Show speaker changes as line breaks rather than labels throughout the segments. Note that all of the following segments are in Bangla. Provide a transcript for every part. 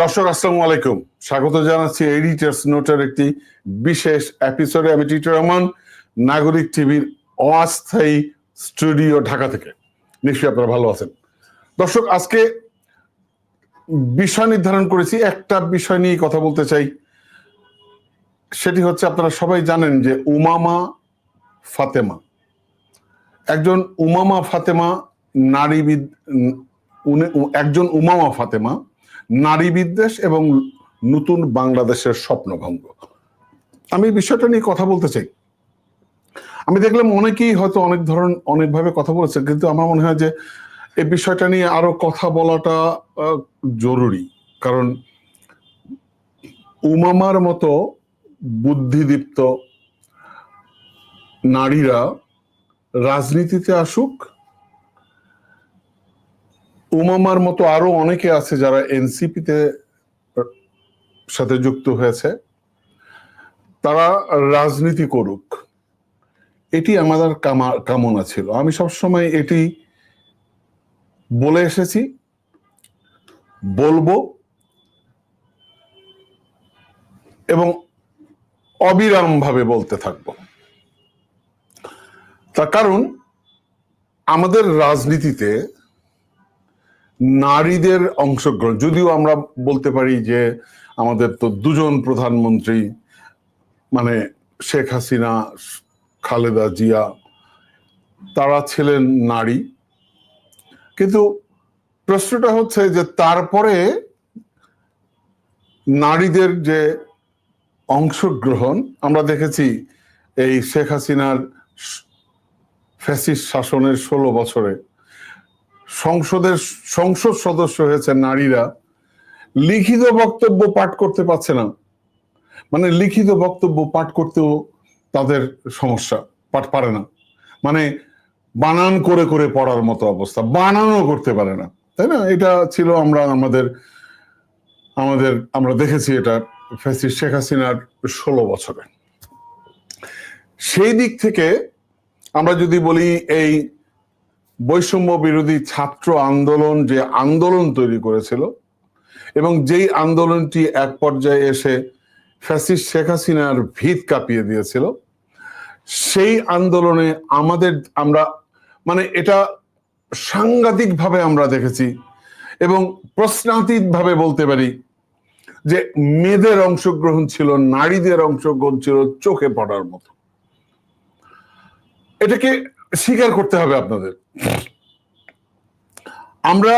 দর্শক, আসসালামু আলাইকুম। স্বাগত জানাচ্ছি এডিটার্স নোটের একটি বিশেষ এপিসোডে আমি টিটু রহমান, নাগরিক টিভির অস্থায়ী স্টুডিও ঢাকা থেকে। নিশ্চয়ই আপনারা ভালো আছেন। দর্শক, আজকে বিষয় নির্ধারণ করেছি। একটা বিষয় নিয়ে কথা বলতে চাই। সেটি হচ্ছে, আপনারা সবাই জানেন যে উমামা ফাতেমা। একজন উমামা ফাতেমা, নারীবিদ একজন উমামা ফাতেমা নারী বিদ্বেষ এবং নতুন বাংলাদেশের স্বপ্নভঙ্গ। আমি বিষয়টা নিয়ে কথা বলতে চাই। আমি দেখলাম অনেকেই হয়তো অনেক ধরন, অনেকভাবে কথা বলেছে, কিন্তু আমার মনে হয় যে এই বিষয়টা নিয়ে আরও কথা বলাটা জরুরি। কারণ উমামার মতো বুদ্ধিদীপ্ত নারীরা রাজনীতিতে আসুক উমামার মতো আরও অনেকে আছে যারা এনসিপিতে সাথে যুক্ত হয়েছে। তারা রাজনীতি করুক। এটি আমাদের কামা- কামনা ছিল। আমি সবসময় এটি বলে এসেছি। বলব। এবং অবিরাম ভাবে বলতে থাকব। তার কারণ, আমাদের রাজনীতিতে নারীদের অংশগ্রহণ, যদিও আমরা বলতে পারি যে আমাদের তো দুজন প্রধানমন্ত্রী মানে শেখ হাসিনা, খালেদা জিয়া, তারা ছিলেন নারী। কিন্তু প্রশ্নটা হচ্ছে যে তারপরে নারীদের যে অংশগ্রহণ, আমরা দেখেছি এই শেখ হাসিনার ফ্যাসিস্ট শাসনের ষোলো বছরে সংসদের সংসদ সদস্য হয়েছে নারীরা, লিখিত বক্তব্য পাঠ করতে পারছে না। মানে লিখিত বক্তব্য পাঠ করতেও তাদের সমস্যা, পাঠ পারে না। মানে বানান করে করে পড়ার মতো অবস্থা বানানো করতে পারে না, তাই না? এটা ছিল আমরা আমাদের আমাদের, আমরা দেখেছি এটা ফ্যাসিস্ট শেখ হাসিনার ষোলো বছরে। সেই দিক থেকে আমরা যদি বলি এই বৈষম্য বিরোধী ছাত্র আন্দোলন যে আন্দোলন তৈরি করেছিল এবং যেই আন্দোলনটি এক পর্যায়ে এসে ফ্যাসিস্ট শেখ হাসিনার ভিত কাঁপিয়ে দিয়েছিল, সেই আন্দোলনে আমাদের আমরা মানে এটা সাংঘাতিক ভাবে আমরা দেখেছি এবং প্রশ্নাতীত ভাবে বলতে পারি যে মেয়েদের অংশগ্রহণ ছিল, নারীদের অংশগ্রহণ ছিল চোখে পড়ার মতো। এটাকে স্বীকার করতে হবে আপনাদের। আমরা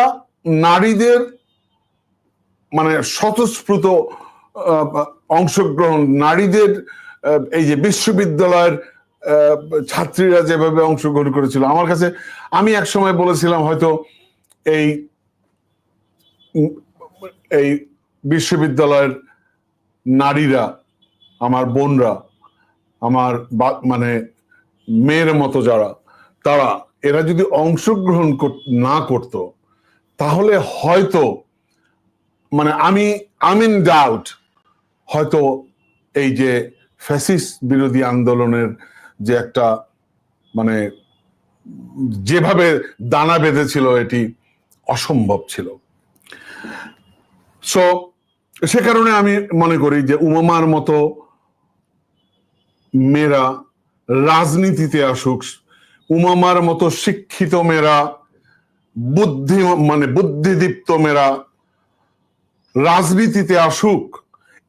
নারীদের মানে স্বতঃস্ফূর্ত অংশগ্রহণ, নারীদের এই যে বিশ্ববিদ্যালয়ের ছাত্রীরা যেভাবে অংশগ্রহণ করেছিল। আমার কাছে, আমি এক সময় বলেছিলাম হয়তো এই এই বিশ্ববিদ্যালয়ের নারীরা, আমার বোনরা, আমার মানে মেয়ের মতো যারা তারা, এরা যদি অংশগ্রহণ না করত, তাহলে হয়তো মানে আমি আমিন ডাউট হয়তো এই যে ফ্যাসিস বিরোধী আন্দোলনের যে একটা মানে যেভাবে দানা বেঁধেছিল, এটি অসম্ভব ছিল। সো সে কারণে আমি মনে করি যে উমামার মতো মেয়েরা রাজনীতিতে আসুক উমামার মতো শিক্ষিত মেয়েরা, বুদ্ধি মানে বুদ্ধিদীপ্ত মেয়েরা রাজনীতিতে আসুক,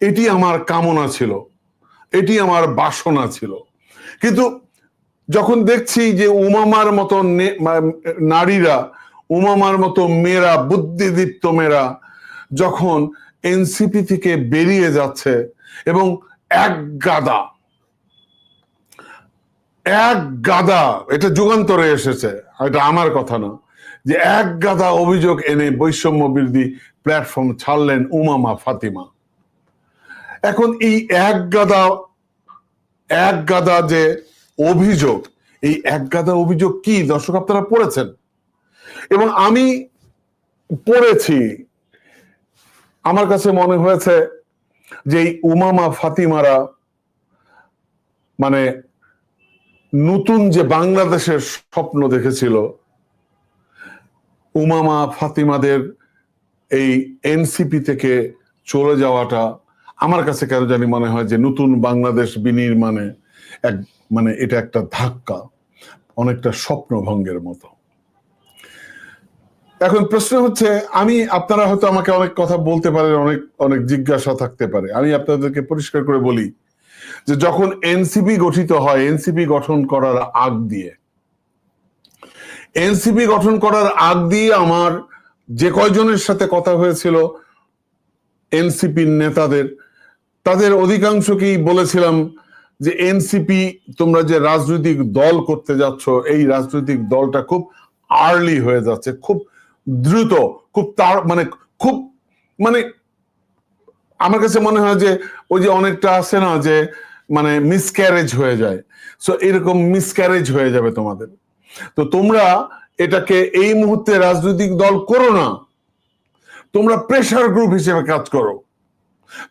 এটি আমার কামনা ছিল, এটি আমার বাসনা ছিল। কিন্তু যখন দেখছি যে উমামার মতো নারীরা, উমামার মতো মেয়েরা, বুদ্ধিদীপ্ত মেয়েরা যখন এনসিপি থেকে বেরিয়ে যাচ্ছে এবং এক গাদা এক গাদা, এটা যুগান্তরে এসেছে, এটা আমার কথা না, যে এক গাদা অভিযোগ এনে বৈষম্য বিরোধী প্ল্যাটফর্ম ছাড়লেন উমামা ফাতিমা। এখন এই এক গাদা এক গাদা যে অভিযোগ, এই এক গাদা অভিযোগ কি? দর্শক, আপনারা পড়েছেন? এবং আমি পড়েছি, আমার কাছে মনে হয়েছে যে এই উমামা ফাতিমারা মানে নতুন যে বাংলাদেশের স্বপ্ন দেখেছিল, উমামা ফাতিমাদের এই এনসিপি থেকে চলে যাওয়াটা আমার কাছে কেন জানি মনে হয় যে নতুন বাংলাদেশ বিনির্মাণে এক মানে এটা একটা ধাক্কা, অনেকটা স্বপ্নভঙ্গের মতো। এখন প্রশ্ন হচ্ছে, আমি, আপনারা হয়তো আমাকে অনেক কথা বলতে পারেন, অনেক অনেক জিজ্ঞাসা থাকতে পারে। আমি আপনাদেরকে পরিষ্কার করে বলি যে যখন এনসিপি গঠিত হয়, এনসিপি গঠন করার আগ দিয়ে। এনসিপি গঠন করার আগ দিয়ে আমার যে কয়জনের সাথে কথা হয়েছিল, এনসিপির নেতাদের, তাদের অধিকাংশকেই বলেছিলাম যে, এনসিপি, তোমরা যে রাজনৈতিক দল করতে যাচ্ছ, এই রাজনৈতিক দলটা খুব আর্লি হয়ে যাচ্ছে, খুব দ্রুত, খুব তার মানে খুব মানে আমার কাছে মনে হয় যে ওই যে অনেকটা আছে না যে মানে মিসক্যারেজ হয়ে যায়। সো এরকম মিসক্যারেজ হয়ে যাবে তোমাদের। তো তোমরা এটাকে এই মুহূর্তে রাজনৈতিক দল করো না। তোমরা প্রেশার গ্রুপ হিসেবে কাজ করো।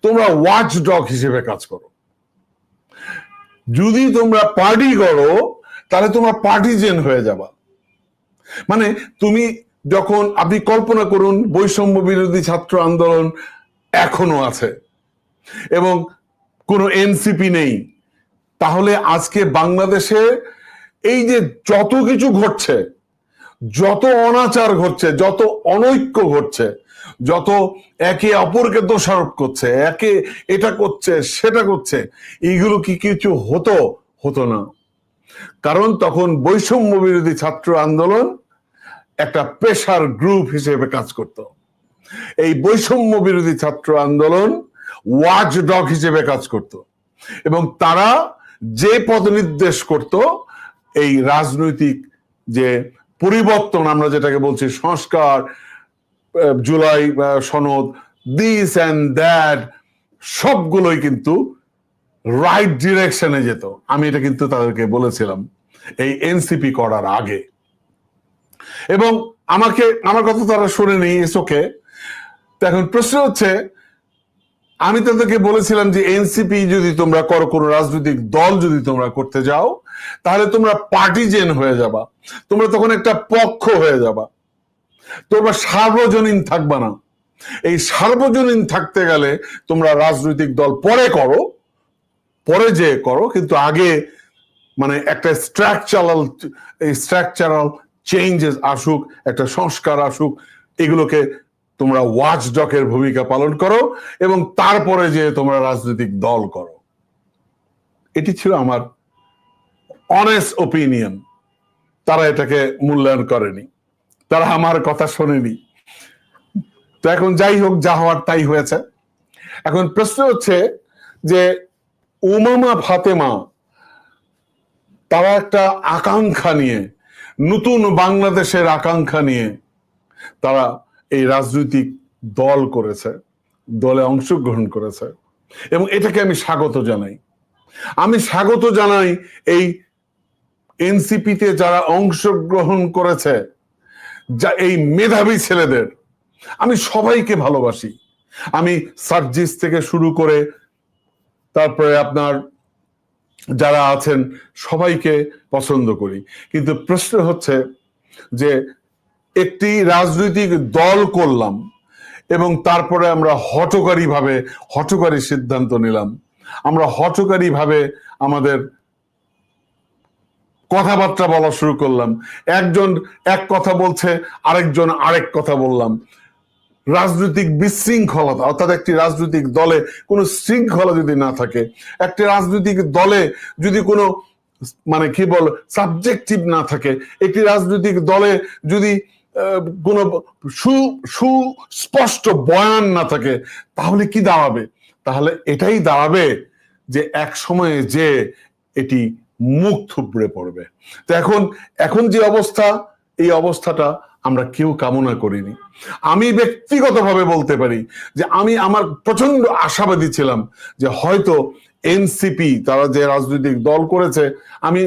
তোমরা ওয়াচ ডগ হিসেবে কাজ করো। যদি তোমরা পার্টি করো, তাহলে তোমরা পার্টিজেন হয়ে যাবা। মানে তুমি যখন, আপনি কল্পনা করুন, বৈষম্য বিরোধী ছাত্র আন্দোলন এখনও আছে। এবং কোনো এনসিপি নেই। তাহলে আজকে বাংলাদেশে এই যে যত কিছু ঘটছে, যত অনাচার ঘটছে, যত অনৈক্য ঘটছে, যত একে অপরকে দোষারোপ করছে, একে এটা করছে, সেটা করছে, এইগুলো কি কিছু হতো? হতো না। কারণ তখন বৈষম্য বিরোধী ছাত্র আন্দোলন একটা প্রেশার গ্রুপ হিসেবে কাজ করত। এই বৈষম্য বিরোধী ছাত্র আন্দোলন ওয়াচ ডগ হিসেবে কাজ করত। এবং তারা যে পদ নির্দেশ করত, এই রাজনৈতিক যে পরিবর্তন, আমরা যেটাকে বলছি সংস্কার জুলাই সনদ দিস অ্যান্ড দ্যাট সবগুলোই কিন্তু রাইট ডিরেকশনে যেত। আমি এটা কিন্তু তাদেরকে বলেছিলাম, এই এনসিপি করার আগে। এবং আমাকে, আমার কথা তারা শুনে শুনেনি এসোকে তো এখন প্রশ্ন হচ্ছে, আমি তাদেরকে বলেছিলাম যে এনসিপি যদি তোমরা করো, কোনো রাজনৈতিক দল যদি তোমরা করতে যাও, তাহলে তোমরা পার্টিজেন হয়ে যাবা। তোমরা তখন একটা পক্ষ হয়ে যাবা। তোমরা সার্বজনীন থাকবা না। এই সার্বজনীন থাকতে গেলে তোমরা রাজনৈতিক দল পরে করো, পরে যে করো, কিন্তু আগে মানে একটা স্ট্রাকচারাল স্ট্রাকচারাল চেঞ্জেস আসুক, একটা সংস্কার আসুক, এগুলোকে তোমরা ওয়াচ ডকের ভূমিকা পালন করো এবং তারপরে যে তোমরা রাজনৈতিক দল করো। এটি ছিল আমার অনেস্ট ওপিনিয়ন তারা এটাকে মূল্যায়ন করেনি। তারা আমার কথা শোনেনি। তো এখন যাই হোক, যা হওয়ার তাই হয়েছে। এখন প্রশ্ন হচ্ছে যে, উমামা ফাতেমা, তারা একটা আকাঙ্ক্ষা নিয়ে, নতুন বাংলাদেশের আকাঙ্ক্ষা নিয়ে, তারা এই রাজনৈতিক দল করেছে, দলে অংশগ্রহণ করেছে এবং এটাকে আমি স্বাগত জানাই। আমি স্বাগত জানাই এই এনসিপিতে যারা অংশগ্রহণ করেছে, যা এই মেধাবী ছেলেদের। আমি সবাইকে ভালোবাসি। আমি সার্জিস থেকে শুরু করে তারপরে আপনার যারা আছেন সবাইকে পছন্দ করি। কিন্তু প্রশ্ন হচ্ছে যে একটি রাজনৈতিক দল করলাম এবং তারপরে আমরা হটকারী ভাবে হটকারী সিদ্ধান্ত নিলাম। আমরা হটকারী ভাবে আমাদের কথাবার্তা বলা শুরু করলাম। একজন এক কথা বলছে, আরেকজন আরেক কথা বললাম। রাজনৈতিক বিশৃঙ্খলতা, অর্থাৎ একটি রাজনৈতিক দলে কোনো শৃঙ্খলা যদি না থাকে, একটি রাজনৈতিক দলে যদি কোনো মানে কি বল সাবজেক্টিভ না থাকে, একটি রাজনৈতিক দলে যদি কোনো সু সুস্পষ্ট বয়ান না থাকে, তাহলে কি দাঁড়াবে? তাহলে এটাই দাঁড়াবে যে এক সময়ে যে এটি মুখ থুবড়ে পড়বে। তো এখন এখন যে অবস্থা, এই অবস্থাটা আমরা কেউ কামনা করিনি। আমি ব্যক্তিগতভাবে বলতে পারি যে আমি আমার প্রচণ্ড আশাবাদী ছিলাম যে হয়তো এনসিপি, তারা যে রাজনৈতিক দল করেছে, আমি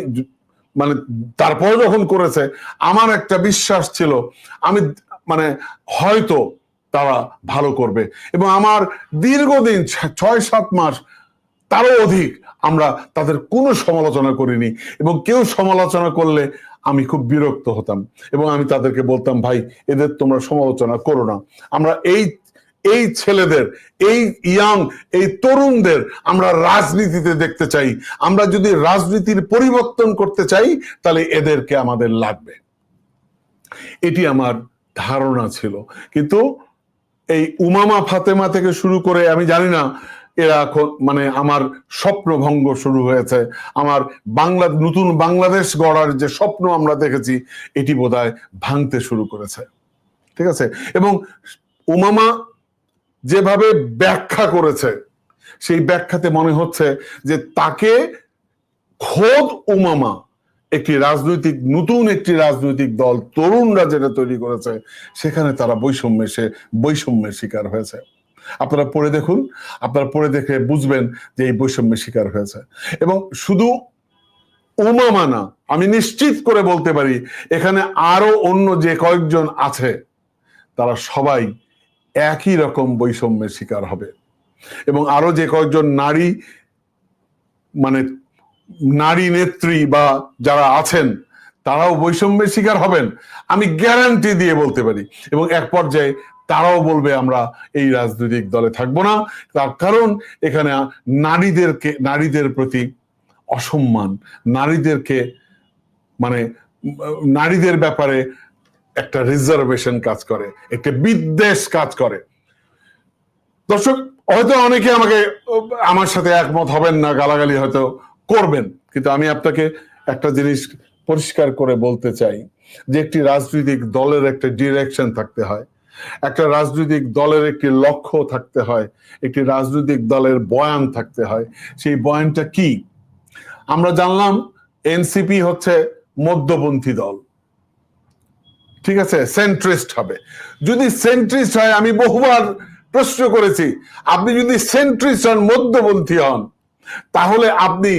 মানে তারপরে যখন করেছে, আমার একটা বিশ্বাস ছিল, আমি মানে হয়তো তারা ভালো করবে। এবং আমার দীর্ঘদিন ছয়, সাত মাস তারও অধিক আমরা তাদের কোনো সমালোচনা করিনি। এবং কেউ সমালোচনা করলে আমি খুব বিরক্ত হতাম। এবং আমি তাদেরকে বলতাম, ভাই, এদের তোমরা সমালোচনা করো না। আমরা এই এই ছেলেদের, এই ইয়াং এই তরুণদের আমরা রাজনীতিতে দেখতে চাই। আমরা যদি রাজনীতির পরিবর্তন করতে চাই, তাহলে এদেরকে আমাদের লাগবে। এটি আমার ধারণা ছিল। কিন্তু এই উমামা ফাতেমা থেকে শুরু করে, আমি জানি না, এরা মানে আমার স্বপ্নভঙ্গ শুরু হয়েছে। আমার বাংলা, নতুন বাংলাদেশ গড়ার যে স্বপ্ন আমরা দেখেছি, এটি বোধহয় ভাঙতে শুরু করেছে। ঠিক আছে? এবং উমামা যেভাবে ব্যাখ্যা করেছে, সেই ব্যাখ্যাতে মনে হচ্ছে যে তাকে খোদ উমামা, একটি রাজনৈতিক, নতুন একটি রাজনৈতিক দল, তরুণরা যেটা তৈরি করেছে, সেখানে তারা বৈষম্যের সে, বৈষম্যের শিকার হয়েছে। আপনারা পড়ে দেখুন, আপনারা পড়ে দেখে বুঝবেন যে এই বৈষম্যের শিকার হয়েছে। এবং শুধু উমামা না, আমি নিশ্চিত করে বলতে পারি, এখানে আরও অন্য যে কয়েকজন আছে, তারা সবাই একই রকম বৈষম্যের শিকার হবে। এবং আরও যে কয়েকজন নারী মানে নারী নেত্রী বা যারা আছেন, তারাও বৈষম্যের শিকার হবেন। আমি গ্যারান্টি দিয়ে বলতে পারি। এবং এক পর্যায়ে তারাও বলবে, আমরা এই রাজনৈতিক দলে থাকব না। তার কারণ এখানে নারীদেরকে, নারীদের প্রতি অসম্মান, নারীদেরকে মানে নারীদের ব্যাপারে একটা রিজার্ভেশন কাজ করে, একটা বিদ্বেষ কাজ করে। দর্শক, হয়তো অনেকে আমাকে, আমার সাথে একমত হবেন না, গালাগালি হয়তো করবেন, কিন্তু আমি আপনাকে একটা জিনিস পরিষ্কার করে বলতে চাই, যে একটি রাজনৈতিক দলের একটা ডিরেকশন থাকতে হয়, একটা রাজনৈতিক দলের একটি লক্ষ্য থাকতে হয়, একটি রাজনৈতিক দলের বয়ান থাকতে হয়। সেই বয়ানটা কি? আমরা জানলাম, এনসিপি হচ্ছে মধ্যপন্থী দল। ঠিক আছে সেন্ট্রিস্ট হবে। যদি সেন্ট্রিস্ট হয়, আমি বহুবার প্রশ্ন করেছি, আপনি যদি সেন্ট্রিস্ট হন, মধ্যপন্থী হন, তাহলে আপনি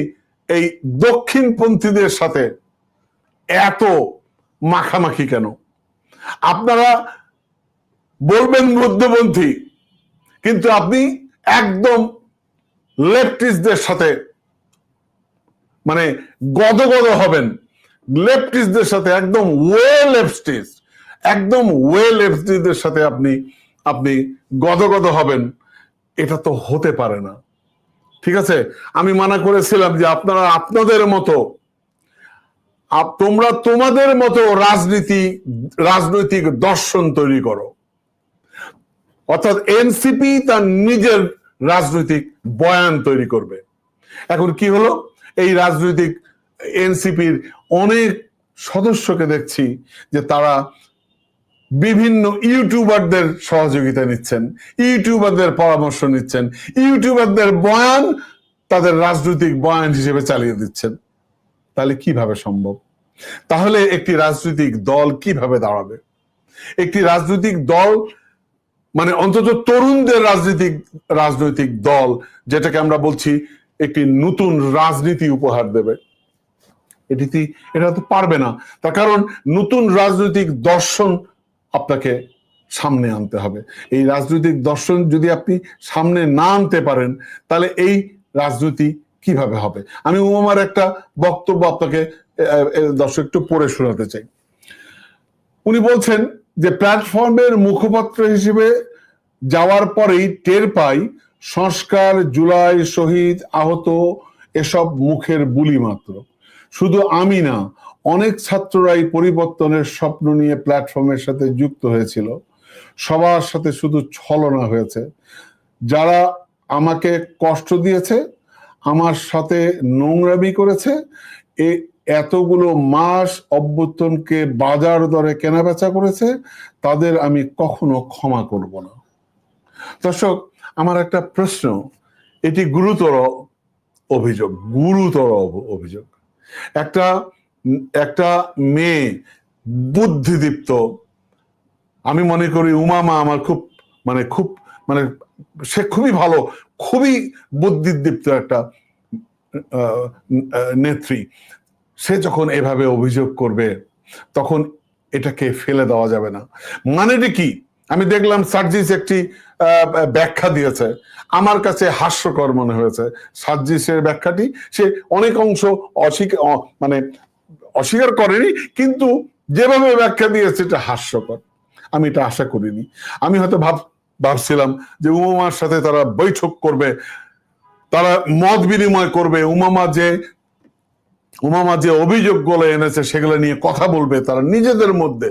এই দক্ষিণপন্থীদের সাথে এত মাখামাখি কেন? আপনারা বলবেন মধ্যপন্থী, কিন্তু আপনি একদম লেফটিস্টদের সাথে মানে গদগদ হবেন। লেফটিস্টদের সাথে একদম ওয়ে লেফটিস্ট, একদম ওয়ে লেফটিস্টদের সাথে আপনি আপনি গদগদ হবেন। এটা তো হতে পারে না। ঠিক আছে? আমি মানা করেছিলাম যে আপনারা আপনাদের মতো তোমরা তোমাদের মতো রাজনীতি, রাজনৈতিক দর্শন তৈরি করো। অর্থাৎ এনসিপি তার নিজের রাজনৈতিক বয়ান তৈরি করবে। এখন কি হলো? এই রাজনৈতিক এনসিপির অনেক সদস্যকে দেখছি যে তারা বিভিন্ন ইউটিউবারদের সহযোগিতা নিচ্ছেন, ইউটিউবারদের পরামর্শ নিচ্ছেন, ইউটিউবারদের বয়ান তাদের রাজনৈতিক বয়ান হিসেবে চালিয়ে দিচ্ছেন। তাহলে কীভাবে সম্ভব? তাহলে একটি রাজনৈতিক দল কীভাবে দাঁড়াবে? একটি রাজনৈতিক দল মানে অন্তত তরুণদের রাজনৈতিক রাজনৈতিক দল, যেটাকে আমরা বলছি একটি নতুন রাজনীতি উপহার দেবে। এটি এটা তো পারবে না। তার কারণ নতুন রাজনৈতিক দর্শন আপনাকে সামনে আনতে হবে। এই রাজনৈতিক দর্শন যদি আপনি সামনে না আনতে পারেন, তাহলে এই রাজনীতি কীভাবে হবে? আমি উমামার একটা বক্তব্য আপনাকে দর্শক একটু পড়ে শোনাতে চাই। উনি বলছেন যে, প্ল্যাটফর্মের মুখপাত্র হিসেবে যাওয়ার পরেই টের পাই, সংস্কার, জুলাই, শহীদ, আহত, এসব মুখের বুলি মাত্র। শুধু আমি না, অনেক ছাত্ররাই পরিবর্তনের স্বপ্ন নিয়ে প্ল্যাটফর্মের সাথে যুক্ত হয়েছিল। সবার সাথে শুধু ছলনা হয়েছে। যারা আমাকে কষ্ট দিয়েছে, আমার সাথে নোংরামি করেছে, এ এতগুলো মাস অভ্যুত্থানকে বাজার দরে কেনাবেচা করেছে, তাদের আমি কখনো ক্ষমা করব না। দর্শক, আমার একটা প্রশ্ন, এটি গুরুতর অভিযোগ গুরুতর অভিযোগ। একটা একটা মেয়ে বুদ্ধিদীপ্ত। আমি মনে করি উমামা আমার খুব মানে খুব মানে সে খুবই ভালো, খুবই বুদ্ধিদীপ্ত একটা নেত্রী। সে যখন এভাবে অভিযোগ করবে, তখন এটাকে ফেলে দেওয়া যাবে না। মানেটা কি? আমি দেখলাম সার্জিস একটি ব্যাখ্যা দিয়েছে। আমার কাছে হাস্যকর মনে হয়েছে। সার্জিসের ব্যাখ্যাটি, সে অনেক অংশ অস্বীকার মানে অস্বীকার করেনি, কিন্তু যেভাবে ব্যাখ্যা দিয়েছে, এটা হাস্যকর। আমি এটা আশা করিনি। আমি হয়তো ভাব, ভাবছিলাম যে উমামার সাথে তারা বৈঠক করবে, তারা মত বিনিময় করবে, উমামা যে উমামা যে অভিযোগগুলো এনেছে, সেগুলো নিয়ে কথা বলবে, তারা নিজেদের মধ্যে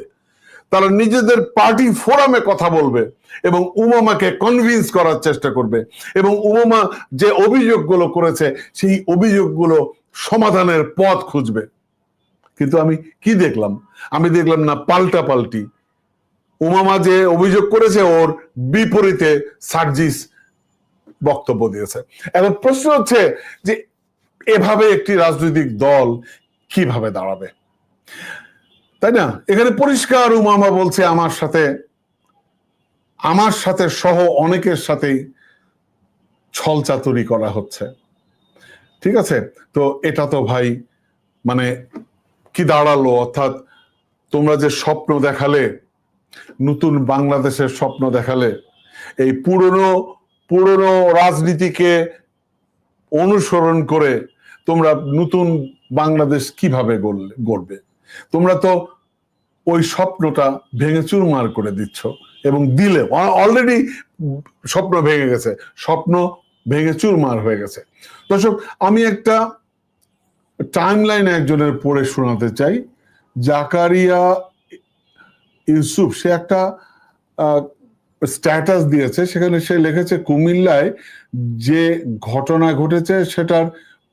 তারা নিজেদের পার্টি ফোরামে কথা বলবে এবং উমামাকে কনভিন্স করার চেষ্টা করবে এবং উমামা যে অভিযোগগুলো করেছে, সেই অভিযোগগুলো সমাধানের পথ খুঁজবে। কিন্তু আমি কি দেখলাম? আমি দেখলাম না পাল্টা পাল্টি। উমামা যে অভিযোগ করেছে, ওর বিপরীতে সার্জিস বক্তব্য দিয়েছে। এখন প্রশ্ন হচ্ছে যে, এভাবে একটি রাজনৈতিক দল কীভাবে দাঁড়াবে? তাই না? এখানে পরিষ্কার উমামা বলছে আমার সাথে আমার সাথে সহ অনেকের সাথেই ছলচাতুরি করা হচ্ছে। ঠিক আছে? তো এটা তো ভাই মানে কি দাঁড়াল? অর্থাৎ তোমরা যে স্বপ্ন দেখালে, নতুন বাংলাদেশের স্বপ্ন দেখালে, এই পুরনো পুরনো রাজনীতিকে অনুসরণ করে তোমরা নতুন বাংলাদেশ কীভাবে গড়বে? তোমরা তো ওই স্বপ্নটা ভেঙে চুরমার করে দিচ্ছ এবং দিলে অলরেডি স্বপ্ন ভেঙে গেছে, স্বপ্ন ভেঙে চুরমার হয়ে গেছে। দর্শক, আমি একটা টাইম লাইন একজনের পড়ে শোনাতে চাই। জাকারিয়া ইউসুফ, সে একটা স্ট্যাটাস দিয়েছে, সেখানে সে লিখেছে, কুমিল্লায় যে ঘটনা ঘটেছে, সেটার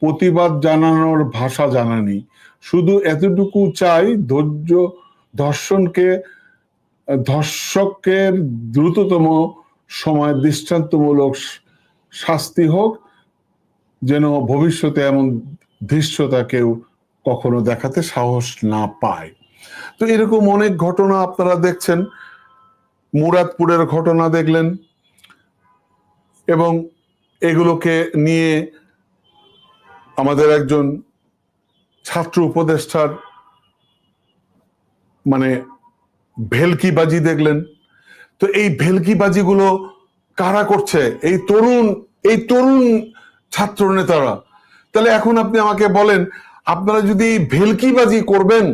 প্রতিবাদ জানানোর ভাষা জানা নেই শুধু এতটুকু চাই, ধৈর্য ধর্ষণকে ধর্ষকের দ্রুততম সময় দৃষ্টান্তমূলক শাস্তি হোক, যেন ভবিষ্যতে এমন ধৃষ্টতা কেউ কখনো দেখাতে সাহস না পায়। তো এরকম অনেক ঘটনা আপনারা দেখছেন। মুরাদপুরের ঘটনা দেখলেন এবং এগুলোকে নিয়ে আমাদের একজন ছাত্র উপদেষ্টার মানে ভেলকিবাজি দেখলেন। তো এই ভেলকিবাজিগুলো কারা করছে? এই তরুণ এই তরুণ ছাত্র নেতারা তাহলে এখন আপনি আমাকে বলেন, আপনারা যদি ভেলকিবাজি করবেন,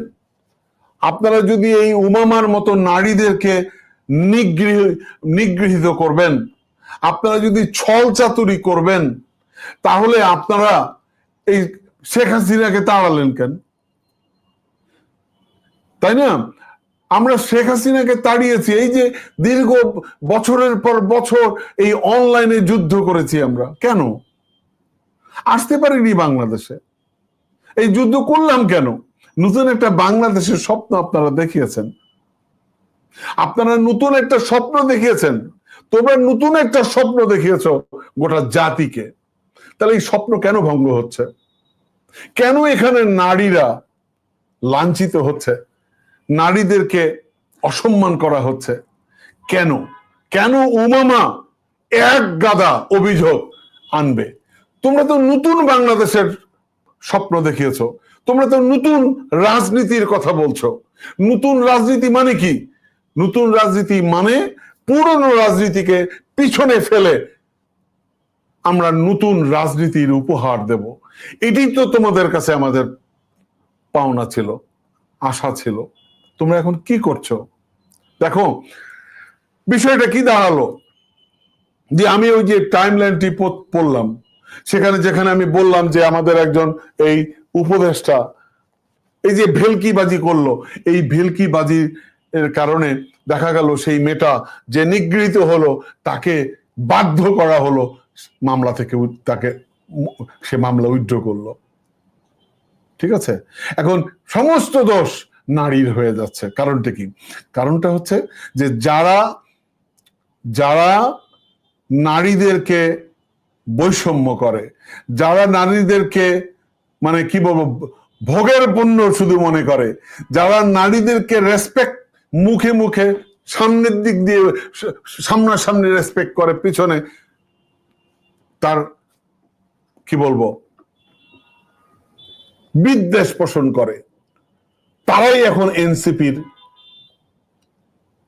আপনারা যদি এই উমামার মতো নারীদেরকে নিগৃহ, নিগৃহীত করবেন, আপনারা যদি ছল চাতুরি করবেন, তাহলে আপনারা এই শেখ হাসিনাকে তাড়ালেন কেন? তাই না? আমরা শেখ হাসিনাকে তাড়িয়েছি, এই যে দীর্ঘ বছরের পর বছর এই অনলাইনে যুদ্ধ করেছি আমরা। কেন? আসতে পারিনি বাংলাদেশে। এই যুদ্ধ করলাম কেন? নতুন একটা বাংলাদেশের স্বপ্ন আপনারা দেখিয়েছেন। আপনারা নতুন একটা স্বপ্ন দেখিয়েছেন। তোমরা নতুন একটা স্বপ্ন দেখিয়েছ গোটা জাতিকে। তাহলে এই স্বপ্ন কেন ভঙ্গ হচ্ছে? কেন এখানে নারীরা লাঞ্ছিত হচ্ছে? নারীদেরকে অসম্মান করা হচ্ছে। কেন? কেন উমামা এক গাদা অভিযোগ আনবে? তোমরা তো নতুন বাংলাদেশের স্বপ্ন দেখিয়েছ। তোমরা তো নতুন রাজনীতির কথা বলছো। নতুন রাজনীতি মানে কি? নতুন রাজনীতি মানে পুরনো রাজনীতিকে পিছনে ফেলে আমরা নতুন রাজনীতির উপহার দেব। এটি তো তোমাদের কাছে আমাদের পাওনা ছিল, আশা ছিল। তোমরা এখন কি করছ? দেখো, বিষয়টা কি দাঁড়াল? যে আমি ওই যে টাইম লাইনটি পড়লাম, সেখানে যেখানে আমি বললাম যে আমাদের একজন এই উপদেষ্টা, এই যে ভেলকিবাজি করল, এই ভেলকিবাজি এর কারণে দেখা গেল সেই মেয়েটা যে নিগৃহীত হলো, তাকে বাধ্য করা হলো, মামলা থেকে তাকে সে মামলা উইথড্র করল। ঠিক আছে? এখন সমস্ত দোষ নারীর হয়ে যাচ্ছে। কারণটা কি? কারণটা হচ্ছে যে যারা যারা নারীদেরকে বৈষম্য করে, যারা নারীদেরকে মানে কি বলব, ভোগের পণ্য শুধু মনে করে, যারা নারীদেরকে রেসপেক্ট মুখে মুখে সামনের দিক দিয়ে সামনাসামনি রেসপেক্ট করে পিছনে, তার কি বলব, বিদ্বেষ পোষণ করে। তারাই এখন এনসিপির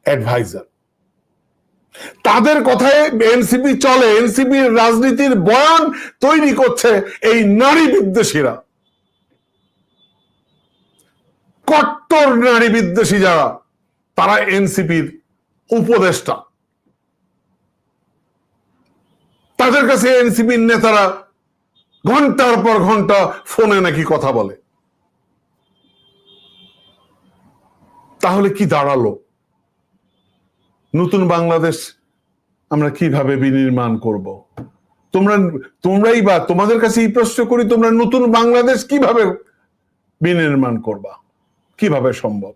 অ্যাডভাইজার তাদের কথায় এনসিপি চলে, এনসিপির রাজনীতির বয়ান তৈরি করছে এই নারী বিদ্বেষীরা। কট্টর নারী বিদ্বেষী যারা, তারা এনসিপির উপদেষ্টা। তাদের কাছে এনসিপির নেতারা ঘণ্টার পর ঘণ্টা ফোনে নাকি কথা বলে। তাহলে কি দাঁড়াল? নতুন বাংলাদেশ আমরা কীভাবে বিনির্মাণ করব? তোমরা, তোমরাই বা তোমাদের কাছে এই প্রশ্ন করি, তোমরা নতুন বাংলাদেশ কীভাবে বিনির্মাণ করবা? কীভাবে সম্ভব?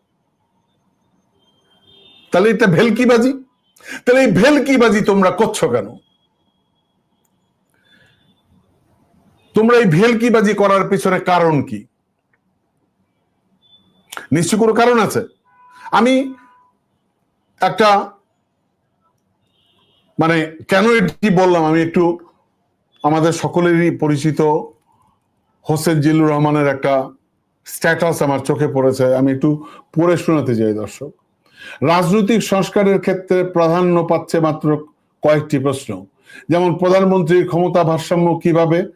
তাহলে এটা ভেলকিবাজি? তাহলে এই ভেলকিবাজি তোমরা করছ কেন? তোমরা এই ভেলকিবাজি করার পিছনে কারণ কি? নিশ্চয় কোনো কারণ আছে? আমি একটা মানে কেন এটি বললাম? আমি একটু আমাদের সকলেরই পরিচিত হোসেন জিল্লুর রহমানের একটা স্ট্যাটাস আমার চোখে পড়েছে। আমি একটু পড়ে শোনাতে চাই, দর্শক। রাজনৈতিক সংস্কারের ক্ষেত্রে প্রাধান্য পাচ্ছে মাত্র কয়েকটি প্রশ্ন। যেমন, প্রধানমন্ত্রীর ক্ষমতা ভারসাম্য কীভাবে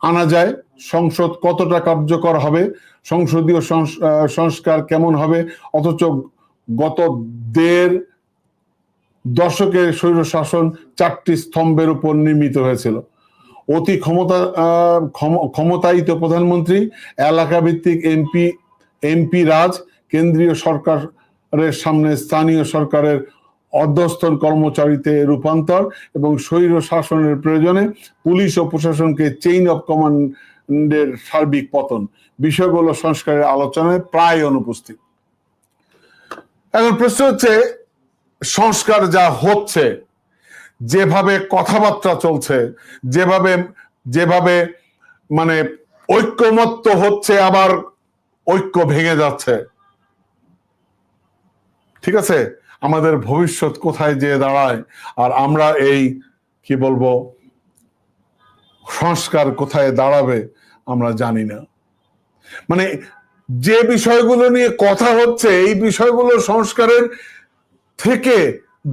আনা যায়? সংসদ কতটা কার্যকর হবে, সংসদীয় সংস- সংস্কার কেমন হবে, অথচ গত দেড় দশকের স্বৈর শাসন চারটি স্তম্ভের উপর নির্মিত হয়েছিল। অতি ক্ষমতা ক্ষম- ক্ষমতায়িত প্রধানমন্ত্রী এলাকা ভিত্তিক এমপি এমপি রাজ, কেন্দ্রীয় সরকারের সামনে স্থানীয় সরকারের অধ্যস্থন কর্মচারীতে রূপান্তর এবং স্বৈর শাসনের প্রয়োজনে পুলিশ ও প্রশাসনকে চেইন অফ কমান্ডের সার্বিক পতন। বিষয়গুলো সংস্কারের আলোচনায় প্রায় অনুপস্থিত। এখন প্রশ্ন হচ্ছে, সংস্কার যা হচ্ছে, যেভাবে কথাবার্তা চলছে, যেভাবে যেভাবে মানে ঐক্যমত্য হচ্ছে, আবার ঐক্য ভেঙে যাচ্ছে। ঠিক আছে? আমাদের ভবিষ্যৎ কোথায় যেয়ে দাঁড়ায়? আর আমরা এই, কি বলব, সংস্কার কোথায় দাঁড়াবে? আমরা জানি না। মানে যে বিষয়গুলো নিয়ে কথা হচ্ছে, এই বিষয়গুলো সংস্কারের থেকে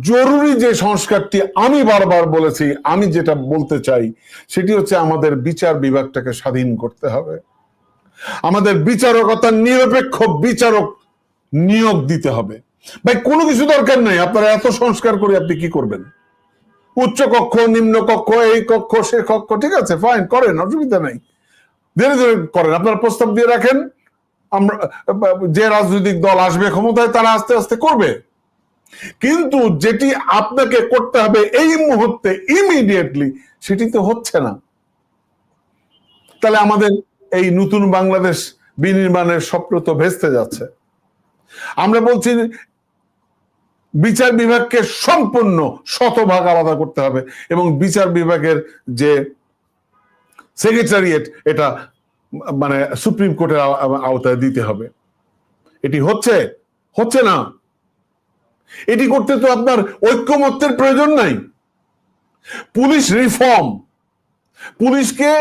জরুরি যে সংস্কারটি আমি বারবার বলেছি, আমি যেটা বলতে চাই, সেটি হচ্ছে আমাদের বিচার বিভাগটাকে স্বাধীন করতে হবে। আমাদের বিচারকতার নিরপেক্ষ বিচারক নিয়োগ দিতে হবে। ভাই, কোনো কিছু দরকার নেই। আপনারা এত সংস্কার করে আপনি কি করবেন? উচ্চ কক্ষ, নিম্ন কক্ষ, এই কক্ষ, সে কক্ষ, ঠিক আছে ফাইন করেন, অসুবিধা নেই। ধীরে ধীরে করেন। আপনারা প্রস্তাব দিয়ে রাখেন, আমরা, যে রাজনৈতিক দল আসবে ক্ষমতায়, তারা আস্তে আস্তে করবে। কিন্তু যেটি আপনাকে করতে হবে এই মুহূর্তে ইমিডিয়েটলি সেটি তো হচ্ছে না। তাহলে আমাদের এই নতুন বাংলাদেশ বিনির্মাণের স্বপ্ন তো ভেস্তে যাচ্ছে। আমরা বলছি, বিচার বিভাগকে সম্পূর্ণ শতভাগ আলাদা করতে হবে এবং বিচার বিভাগের যে সেক্রেটারিয়েট এটা মানে সুপ্রিম কোর্টের আওতায় দিতে হবে। এটি হচ্ছে হচ্ছে না। এটি করতে তো আপনার ঐক্যমত্যের প্রয়োজন নাই। Police reform. পুলিশকে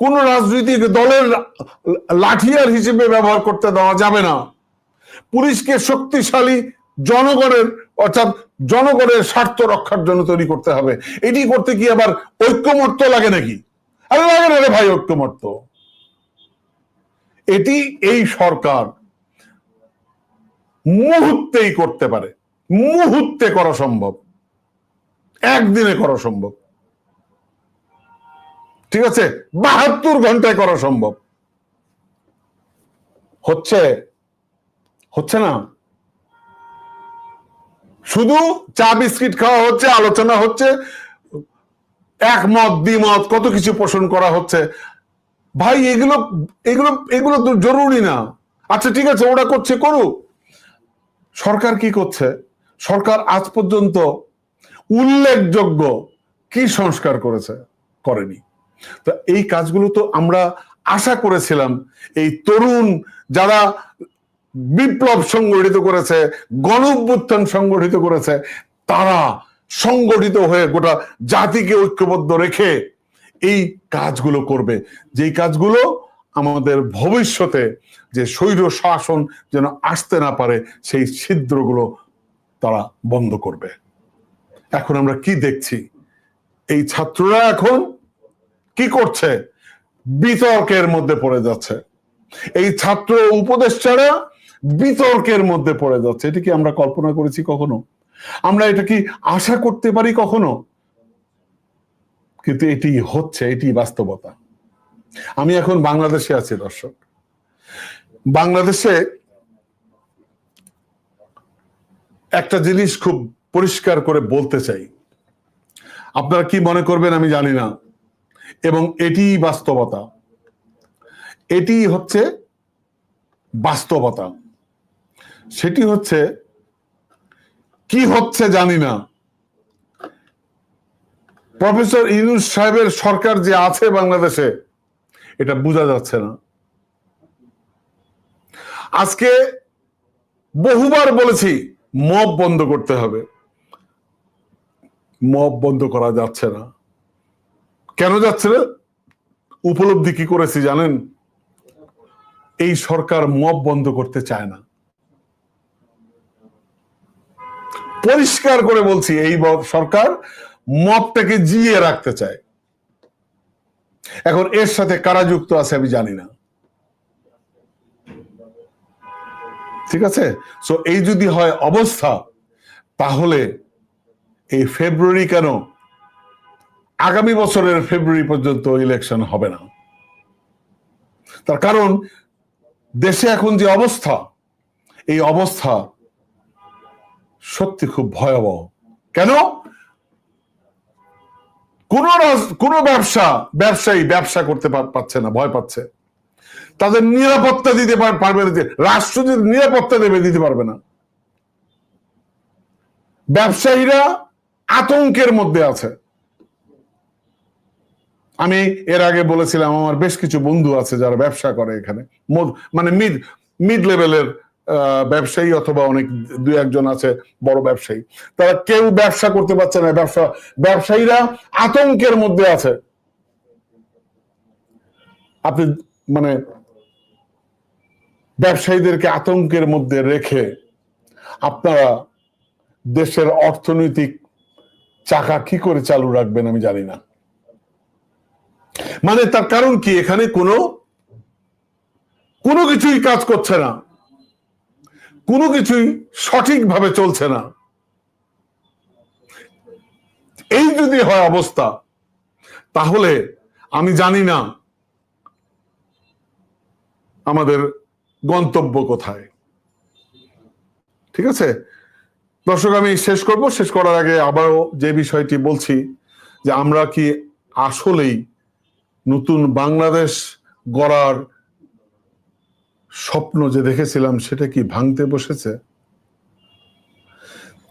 কোন রাজনৈতিক দলের লাঠিয়ার হিসেবে ব্যবহার করতে দেওয়া যাবে না। পুলিশকে শক্তিশালী জনগণের, অর্থাৎ জনগণের স্বার্থ রক্ষার জন্য তৈরি করতে হবে। এটি করতে কি আবার ঐক্যমত্য লাগে নাকি? আরে লাগে না রে ভাই ঐক্যমত্য এটি এই সরকার মুহূর্তেই করতে পারে। মুহূর্তে করা সম্ভব। একদিনে করা সম্ভব। ঠিক আছে? বাহাত্তর ঘন্টায় করা সম্ভব। হচ্ছে হচ্ছে না? শুধু চা বিস্কিট খাওয়া হচ্ছে, আলোচনা হচ্ছে একমত, দ্বিমত, কত কিছু পোষণ করা হচ্ছে। ভাই, এগুলো এগুলো এগুলো তো জরুরি না। আচ্ছা ঠিক আছে, ওরা করছে, করুক। সরকার কি করছে? সরকার আজ পর্যন্ত উল্লেখযোগ্য কি সংস্কার করেছে, করেনি। তো এই কাজগুলো তো আমরা আশা করেছিলাম, এই তরুণ যারা বিপ্লব সংগঠিত করেছে গণ সংগঠিত করেছে, তারা সংগঠিত হয়ে গোটা জাতিকে ঐক্যবদ্ধ রেখে এই কাজগুলো করবে। যেই কাজগুলো আমাদের ভবিষ্যতে যে স্বৈর শাসন যেন আসতে না পারে, সেই ছিদ্রগুলো তারা বন্ধ করবে। এখন আমরা কি দেখছি? এই ছাত্ররা এখন কি করছে? বিতর্কের মধ্যে পড়ে যাচ্ছে। এই ছাত্র উপদেষ্টারা বিতর্কের মধ্যে পড়ে যাচ্ছে। এটা কি আমরা কল্পনা করেছি কখনো? আমরা এটা কি আশা করতে পারি কখনো? কিন্তু এটি হচ্ছে, এটি বাস্তবতা। আমি এখন বাংলাদেশে আছি, দর্শক। বাংলাদেশে একটা জিনিস খুব পরিষ্কার করে বলতে চাই। আপনারা কি মনে করবেন আমি জানি না। এবং এটি বাস্তবতা। এটি হচ্ছে বাস্তবতা। সেটি হচ্ছে কি হচ্ছে জানি না। প্রফেসর ইউনুস সাহেবের সরকার যে আছে বাংলাদেশে, এটা বোঝা যাচ্ছে না। আজকে বহুবার বলেছি, মব বন্ধ করতে হবে। মব বন্ধ করা যাচ্ছে না। কেন যাচ্ছে না? উপলব্ধি কি করেছি জানেন? এই সরকার মব বন্ধ করতে চায় না। পরিষ্কার করে বলছি, এই সরকার মবটাকে জিয়ে রাখতে চায়। এখন এর সাথে কারা যুক্ত আছে আমি জানি না। ঠিক আছে? সো এই যদি হয় অবস্থা, তাহলে এই ফেব্রুয়ারি কেন? আগামী বছরের ফেব্রুয়ারি পর্যন্ত ইলেকশন হবে না। তার কারণ, দেশে এখন যে অবস্থা, এই অবস্থা সত্যি খুব ভয়াবহ। কেন? কোন কোন ব্যবসা, ব্যবসায়ী ব্যবসা করতে পারছে না, ভয় পাচ্ছে। তাদের নিরাপত্তা দিতে পারবে না রাষ্ট্র যদি নিরাপত্তা দেবে, দিতে পারবে না। ব্যবসায়ীরা আতঙ্কের মধ্যে আছে। আমি এর আগে বলেছিলাম, আমার বেশ কিছু বন্ধু আছে যারা ব্যবসা করে এখানে। মানে মিড মিড লেভেলের ব্যবসায়ী অথবা অনেক দুই একজন আছে বড় ব্যবসায়ী। তারা কেউ ব্যবসা করতে পারছে না, ব্যবসা, ব্যবসায়ীরা আতঙ্কের মধ্যে আছে। আপনি মানে ব্যবসায়ীদেরকে আতঙ্কের মধ্যে রেখে আপনারা দেশের অর্থনৈতিক চাকা কি করে চালু রাখবেন আমি জানি না। মানে তার কারণ কি? এখানে কোনো কোনো কিছুই কাজ করছে না। কোনো কিছুই সঠিকভাবে চলছে না। এই যদি হয় অবস্থা, তাহলে আমি জানি না আমাদের গন্তব্য কোথায়। ঠিক আছে? দর্শক, আমি শেষ করব। শেষ করার আগে আবারও যে বিষয়টি বলছি, যে আমরা কি আসলেই নতুন বাংলাদেশ গড়ার স্বপ্ন যে দেখেছিলাম, সেটা কি ভাঙতে বসেছে?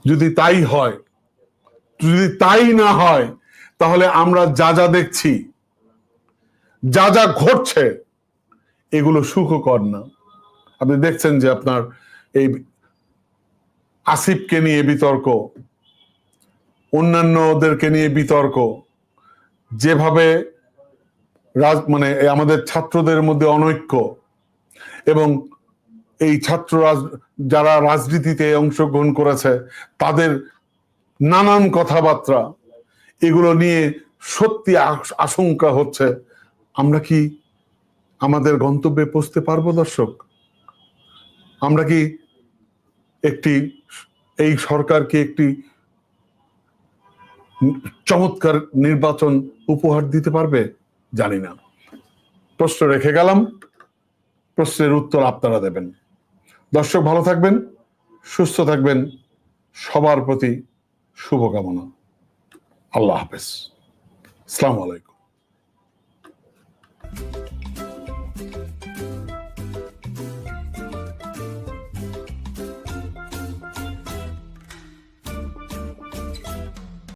যদি তাই হয়, যদি তাই না হয়, তাহলে আমরা যা যা দেখছি, যা যা ঘটছে, এগুলো সুখকর না। আপনি দেখছেন যে আপনার এই আসিফকে নিয়ে বিতর্ক, অন্যান্যদেরকে নিয়ে বিতর্ক, যেভাবে রাজ মানে আমাদের ছাত্রদের মধ্যে অনৈক্য এবং এই ছাত্র যারা রাজনীতিতে অংশগ্রহণ করেছে, তাদের নানান কথাবার্তা, এগুলো নিয়ে সত্যি আশঙ্কা হচ্ছে। আমরা কি আমাদের গন্তব্যে পৌঁছতে পারব, দর্শক? আমরা কি একটি এই সরকারকে একটি চমৎকার নির্বাচন উপহার দিতে পারবে? জানি না। প্রশ্ন রেখে গেলাম। প্রশ্নের উত্তর আপনারা দেবেন। দর্শক ভালো থাকবেন, সুস্থ থাকবেন। সবার প্রতি শুভকামনা। আল্লাহ হাফেজ। আসসালামু আলাইকুম।